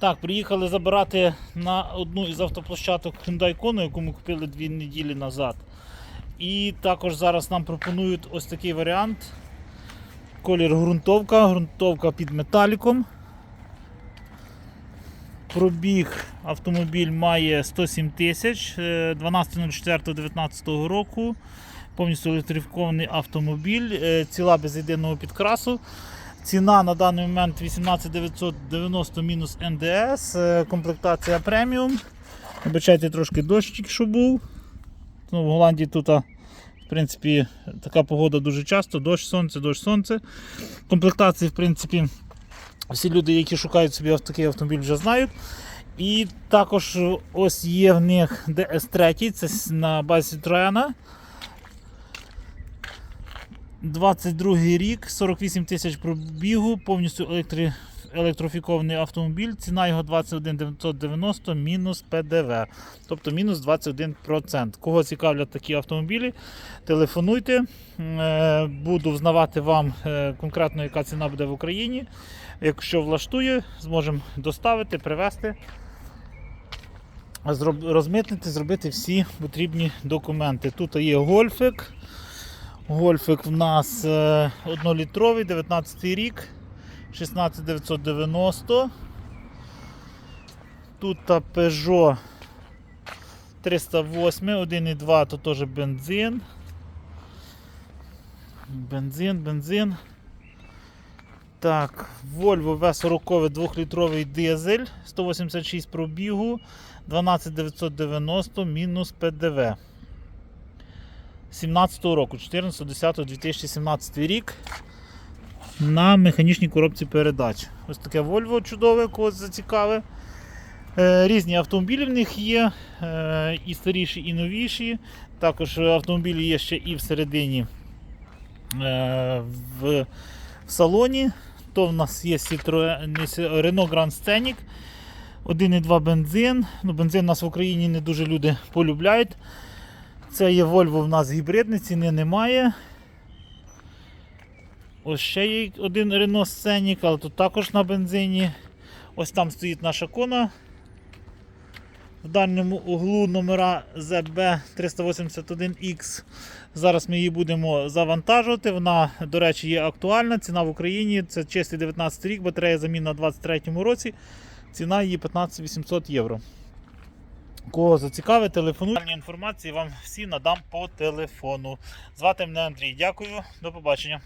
Так, приїхали забирати на одну із автоплощадок Hyundai Kona, яку ми купили дві неділі назад. І також зараз нам пропонують ось такий варіант. Колір ґрунтовка, ґрунтовка під металіком. Пробіг автомобіль має 107 тисяч е, 12.04.19 року. Повністю електрифікований автомобіль, е, ціла без єдиного підкрасу. Ціна на даний момент 18990 мінус НДС, е, комплектація преміум. Вибачайте трошки дощик, що був. Ну, в Голландії тут, в принципі, така погода дуже часто: дощ, сонце, дощ, сонце. Комплектації, в принципі, всі люди, які шукають собі такий автомобіль, вже знають. І також ось є в них DS3, це на базі Citroёn. 22 рік, 48 тисяч пробігу, повністю електри... електрофікований автомобіль. Ціна його 21 990 мінус ПДВ, тобто мінус 21%. Кого цікавлять такі автомобілі, телефонуйте. Е, Буду взнавати вам е, конкретно, яка ціна буде в Україні. Якщо влаштує, зможемо доставити, привезти. Розмитнити, зробити всі потрібні документи. Тут є гольфик. Гольфик в нас е, 1-літровий, 19 рік, 16990. Тут Peugeot 308, 1,2 то теж бензин. Бензин, бензин. Так, Volvo V40 2-літровий дизель, 186 пробігу, 12990 мінус ПДВ. 17 року, 14.10.2017 рік. На механічній коробці передач. Ось таке Volvo чудове, когось зацікаве. Е, Різні автомобілі в них є, е, і старіші, і новіші. Також автомобілі є ще і всередині е, в, салоні. То в нас є Renault Grand Scenic. 1,2 бензин. Ну, бензин у нас в Україні не дуже люди полюбляють. Це є Volvo в нас гібридний, ціни немає. Ось ще є один Renault Scenic, але тут також на бензині. Ось там стоїть наша кона. В дальньому углу номера ZB381X. Зараз ми її будемо завантажувати. Вона, до речі, є актуальна. Ціна в Україні це чистий 19 рік, батарея заміна у 2023 році. Ціна її 15 800 євро. Кого зацікавить, телефонуйте. Інформації вам всі надам по телефону. Звати мене Андрій. Дякую, до побачення.